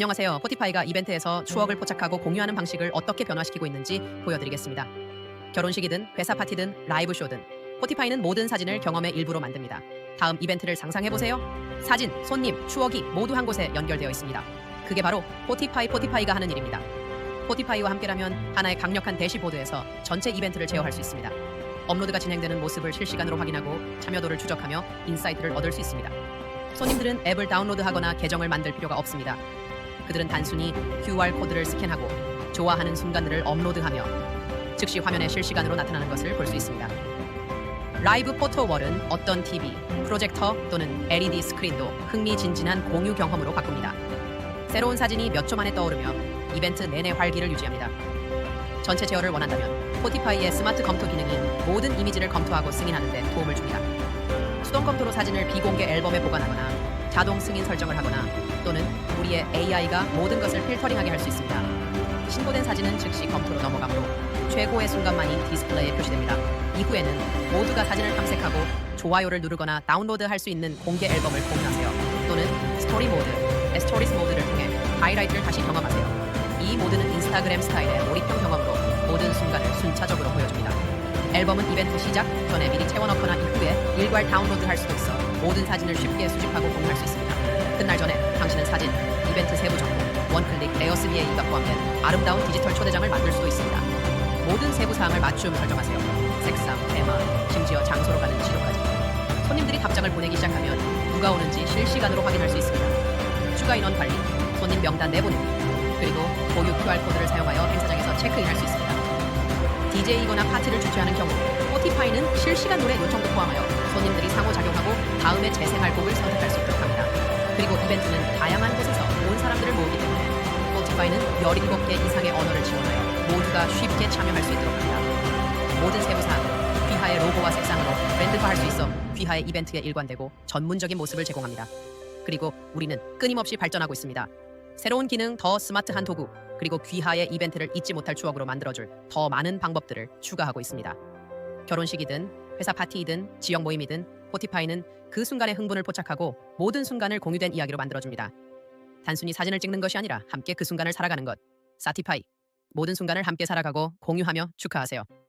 안녕하세요. 포티파이가 이벤트에서 추억을 포착하고 공유하는 방식을 어떻게 변화시키고 있는지 보여드리겠습니다. 결혼식이든 회사 파티든 라이브 쇼든 포티파이는 모든 사진을 경험의 일부로 만듭니다. 다음 이벤트를 상상해보세요. 사진, 손님, 추억이 모두 한 곳에 연결되어 있습니다. 그게 바로 포티파이 포티파이가 하는 일입니다. 포티파이와 함께라면 하나의 강력한 대시보드에서 전체 이벤트를 제어할 수 있습니다. 업로드가 진행되는 모습을 실시간으로 확인하고 참여도를 추적하며 인사이트를 얻을 수 있습니다. 손님들은 앱을 다운로드하거나 계정을 만들 필요가 없습니다. 그들은 단순히 QR 코드를 스캔하고 좋아하는 순간들을 업로드하며 즉시 화면에 실시간으로 나타나는 것을 볼 수 있습니다. 라이브 포토월은 어떤 TV, 프로젝터 또는 LED 스크린도 흥미진진한 공유 경험으로 바꿉니다. 새로운 사진이 몇 초 만에 떠오르며 이벤트 내내 활기를 유지합니다. 전체 제어를 원한다면 포티파이의 스마트 검토 기능이 모든 이미지를 검토하고 승인하는 데 도움을 줍니다. 수동 검토로 사진을 비공개 앨범에 보관하거나 자동 승인 설정을 하거나 또는 우리의 AI가 모든 것을 필터링하게 할 수 있습니다. 신고된 사진은 즉시 검토로 넘어가므로 최고의 순간만이 디스플레이에 표시됩니다. 이후에는 모두가 사진을 탐색하고 좋아요를 누르거나 다운로드할 수 있는 공개 앨범을 공유하세요. 또는 스토리 모드, 스토리스 모드를 통해 하이라이트를 다시 경험하세요. 이 모드는 인스타그램 스타일의 몰입형 경험으로 모든 순간을 순차적으로 보여줍니다. 앨범은 이벤트 시작 전에 미리 채워넣거나 이후에 일괄 다운로드할 수도 있어 모든 사진을 쉽게 수집하고 공유할 수 있습니다. 끝날 전에 당신은 사진, 이벤트 세부 정보, 원클릭 레어스비의 이가 포함된 아름다운 디지털 초대장을 만들 수도 있습니다. 모든 세부 사항을 맞춤 설정하세요. 색상, 테마, 심지어 장소로 가는 지도까지. 손님들이 답장을 보내기 시작하면 누가 오는지 실시간으로 확인할 수 있습니다. 추가 인원 관리, 손님 명단 내보내기, 그리고 고유 QR코드를 사용하여 행사장에서 체크인할 수 있습니다. DJ이거나 파티를 주최하는 경우 포티파이는 실시간 노래 요청도 포함하여 손님들이 상호작용하고 다음에 재생할 곡을 선택할 수 있도록 합니다. 그리고 이벤트는 다양한 곳에서 온 사람들을 모으기 때문에 포티파이는 17개 이상의 언어를 지원하여 모두가 쉽게 참여할 수 있도록 합니다. 모든 세부사항은 귀하의 로고와 색상으로 브랜드화할 수 있어 귀하의 이벤트에 일관되고 전문적인 모습을 제공합니다. 그리고 우리는 끊임없이 발전하고 있습니다. 새로운 기능, 더 스마트한 도구, 그리고 귀하의 이벤트를 잊지 못할 추억으로 만들어줄 더 많은 방법들을 추가하고 있습니다. 결혼식이든 회사 파티이든 지역 모임이든 포티파이는 그 순간의 흥분을 포착하고 모든 순간을 공유된 이야기로 만들어줍니다. 단순히 사진을 찍는 것이 아니라 함께 그 순간을 살아가는 것. 사티파이. 모든 순간을 함께 살아가고 공유하며 축하하세요.